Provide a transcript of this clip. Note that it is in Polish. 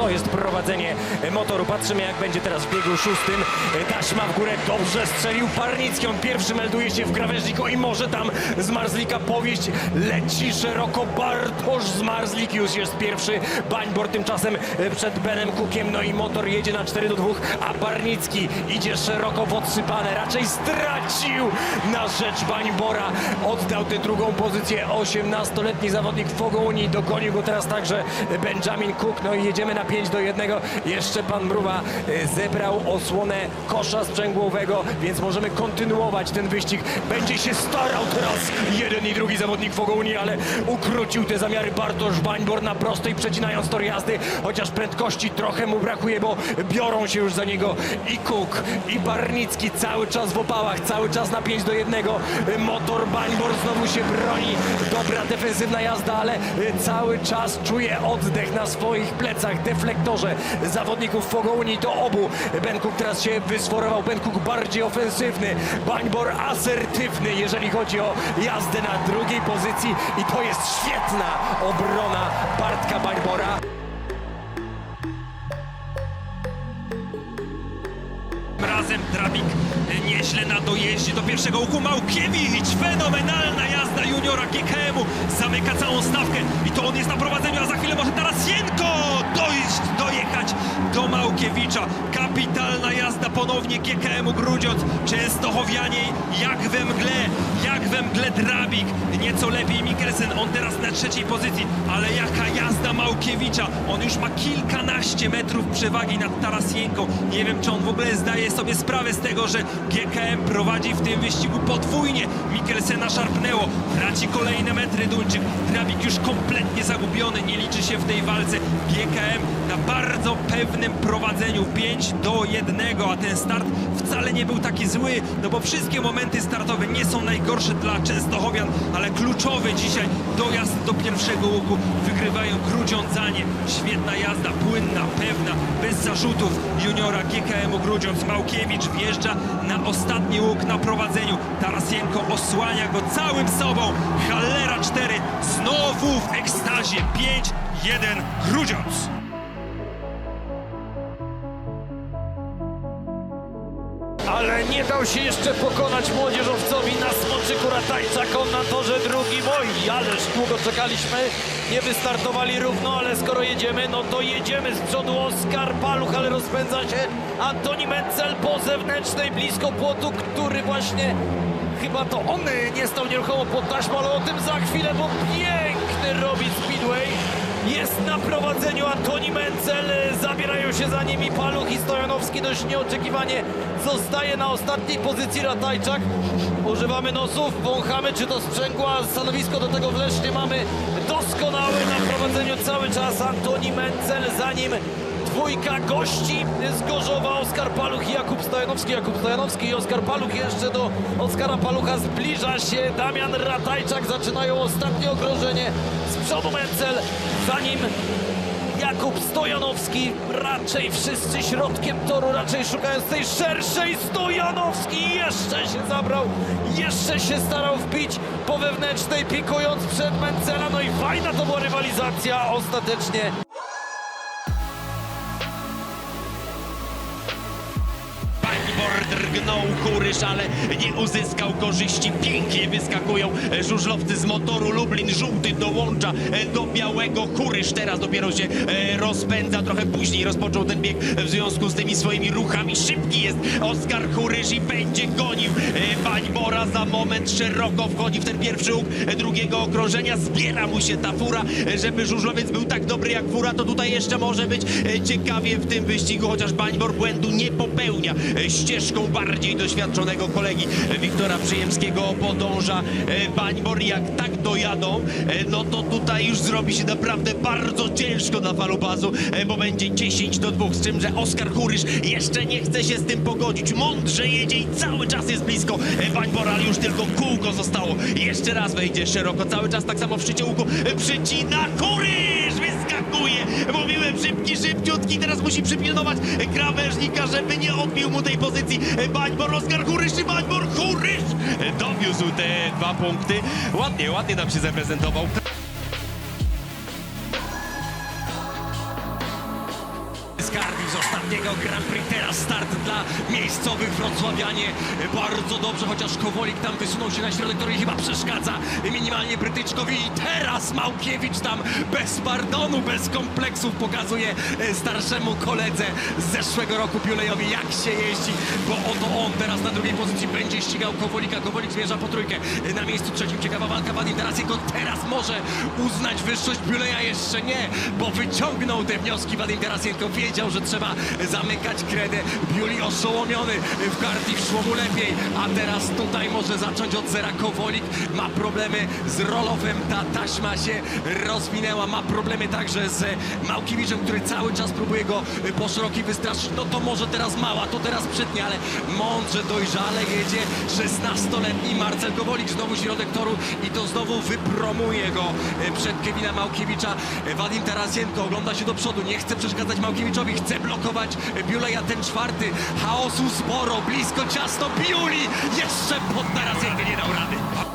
To jest prowadzenie motoru. Patrzymy jak będzie teraz w biegu szóstym. Taśma w górę dobrze strzelił Parnicki. On pierwszy melduje się w krawężniku i może tam z Marzlika powieść leci szeroko. Bartosz z Marzlik już jest pierwszy. Bańbor tymczasem przed Benem Kukiem. No i motor jedzie na 4 do 2, a Parnicki idzie szeroko podsypane. Raczej stracił na rzecz Bańbora. Oddał tę drugą pozycję 18-letni zawodnik Fogouni. Dogonił go teraz także Benjamin Cook. No i jedziemy na 5 do 1. Jeszcze pan Mruwa e, zebrał osłonę kosza sprzęgłowego, więc możemy kontynuować ten wyścig. Będzie się starał teraz jeden i drugi zawodnik Fogouni, ale ukrócił te zamiary Bartosz Bańbor na prostej, przecinając tor jazdy, chociaż prędkości trochę mu brakuje, bo biorą się już za niego i Cook, i Barnicki cały czas w opałach, cały czas na 5 do 1. Motor Bańbor znowu się broni. Dobra defensywna jazda, ale cały czas czuje oddech na swoich plecach, deflektorze zawodników Fogouni to obu. Ben Cook teraz się wysforował, Ben Cook bardziej ofensywny, Bańbor asertywny, jeżeli chodzi o jazdę na drugiej pozycji i to jest świetna obrona Bartka Bańbora. Razem Drabik nieźle na dojeździe do pierwszego łuku. Małkiewicz, fenomenalna jazda juniora GKM-u. Zamyka całą stawkę i to on jest na prowadzeniu, a za chwilę może Tarasienko dojechać do Małkiewicza. Kapitalna ponownie GKM-u Grudziądz. Częstochowianie jak we mgle, jak we mgle Drabik. Nieco lepiej Mikkelsen, on teraz na trzeciej pozycji, ale jaka jazda Małkiewicza. On już ma kilkanaście metrów przewagi nad Tarasienką. Nie wiem, czy on w ogóle zdaje sobie sprawę z tego, że GKM prowadzi w tym wyścigu podwójnie. Mikkelsena szarpnęło, traci kolejne metry Duńczyk. Drabik już kompletnie zagubiony, nie liczy się w tej walce. GKM na bardzo pewnym prowadzeniu 5 do 1, a ten start wcale nie był taki zły, no bo wszystkie momenty startowe nie są najgorsze dla Częstochowian, ale kluczowy dzisiaj dojazd do pierwszego łuku wygrywają Grudziądzanie. Świetna jazda, płynna, pewna, bez zarzutów juniora GKM-u Grudziądz. Małkiewicz wjeżdża na ostatni łuk na prowadzeniu. Tarasienko osłania go całym sobą. Hallera 4 znowu w ekstazie 5-1 Grudziądz. Ale nie dał się jeszcze pokonać młodzieżowcowi na smoczyku Ratajczak. On na torze drugim. Oj, ależ długo czekaliśmy. Nie wystartowali równo, ale skoro jedziemy, no to jedziemy. Z przodu Oskar Paluch, ale rozpędza się Antoni Mencel po zewnętrznej, blisko płotu, który właśnie chyba to on nie stał nieruchomo pod taśmą, ale o tym za chwilę, bo piękny robi Speedway. Jest na prowadzeniu Antoni Mencel, zabierają się za nimi Paluch i Stojanowski dość nieoczekiwanie zostaje na ostatniej pozycji Ratajczak. Używamy nosów, wąchamy czy to sprzęgła, stanowisko do tego wlesznie mamy doskonałe na prowadzeniu cały czas Antoni Mencel, za nim dwójka gości z Gorzowa, Oskar Paluch i Jakub Stojanowski. Jakub Stojanowski i Oskar Paluch jeszcze do Oskara Palucha zbliża się Damian Ratajczak. Zaczynają ostatnie okrążenie z przodu Mencel, za nim Jakub Stojanowski. Raczej wszyscy środkiem toru, raczej szukając tej szerszej. Stojanowski jeszcze się zabrał, jeszcze się starał wbić po wewnętrznej, pikując przed Mencela. No i fajna to była rywalizacja ostatecznie. Drgnął kurysz, ale nie uzyskał korzyści. Pięknie wyskakują e, żużlowcy z motoru Lublin. Żółty dołącza e, do białego kurysz. Teraz dopiero się e, rozpędza. Trochę później rozpoczął ten bieg w związku z tymi swoimi ruchami. Szybki jest Oskar Kurysz i będzie gonił Bańbora. Za moment szeroko wchodzi w ten pierwszy łuk drugiego okrążenia. Zbiera mu się ta fura, żeby żużlowiec był tak dobry jak fura. To tutaj jeszcze może być ciekawie w tym wyścigu, chociaż Bańbor błędu nie popełnia. Ścieżką bardziej doświadczonego kolegi e, Wiktora Przyjemskiego podąża e, Bańbor. Jak tak dojadą, e, no to tutaj już zrobi się naprawdę bardzo ciężko na falubazu, bo będzie 10 do 2, z czym, że Oskar Kurysz jeszcze nie chce się z tym pogodzić. Mądrze jedzie i cały czas jest blisko Bańbora, ale już tylko kółko zostało. Jeszcze raz wejdzie szeroko, cały czas tak samo w e, przycina Kurysz! Wyskakuje! Mówiłem szybki, szybciutki, teraz musi przypilnować krawężnika, żeby nie odbił mu tej pozycji. Bańbor, Oskar Kurysz i Bańbor Kurysz! Dowiózł te dwa punkty. Ładnie, ładnie nam się zaprezentował. Grand Prix. Teraz start dla miejscowych wrocławianie. Bardzo dobrze, chociaż Kowolik tam wysunął się na środek, który chyba przeszkadza minimalnie Brytyczkowi. I teraz Małkiewicz tam bez pardonu, bez kompleksów pokazuje e, starszemu koledze z zeszłego roku Biulejowi, jak się jeździ, bo oto on teraz na drugiej pozycji będzie ścigał Kowolika. Kowolik zmierza po trójkę. E, Na miejscu trzecim ciekawa walka Wadim Tarasienko. Teraz może uznać wyższość Biuleja jeszcze nie, bo wyciągnął te wnioski Wadim Tarasienko. Wiedział, że trzeba zamykać kredę. Biuli oszołomiony w karti szło mu lepiej, a teraz tutaj może zacząć od zera Kowolik. Ma problemy z Rolofem, ta taśma się rozwinęła. Ma problemy także z Małkiewiczem, który cały czas próbuje go po szerokiej wystraszyć. No to może teraz mała, to teraz przytnie, ale mądrze, dojrzale jedzie 16-letni Marcel Kowolik. Znowu środek toru i to znowu wypromuje go przed Kevina Małkiewicza. Wadim Tarasienko ogląda się do przodu, nie chce przeszkadzać Małkiewiczowi, chce blokować Biuleja ten czwarty. Chaosu sporo, blisko, ciasno. Biuli jeszcze pod Tarasienkę nie dał rady.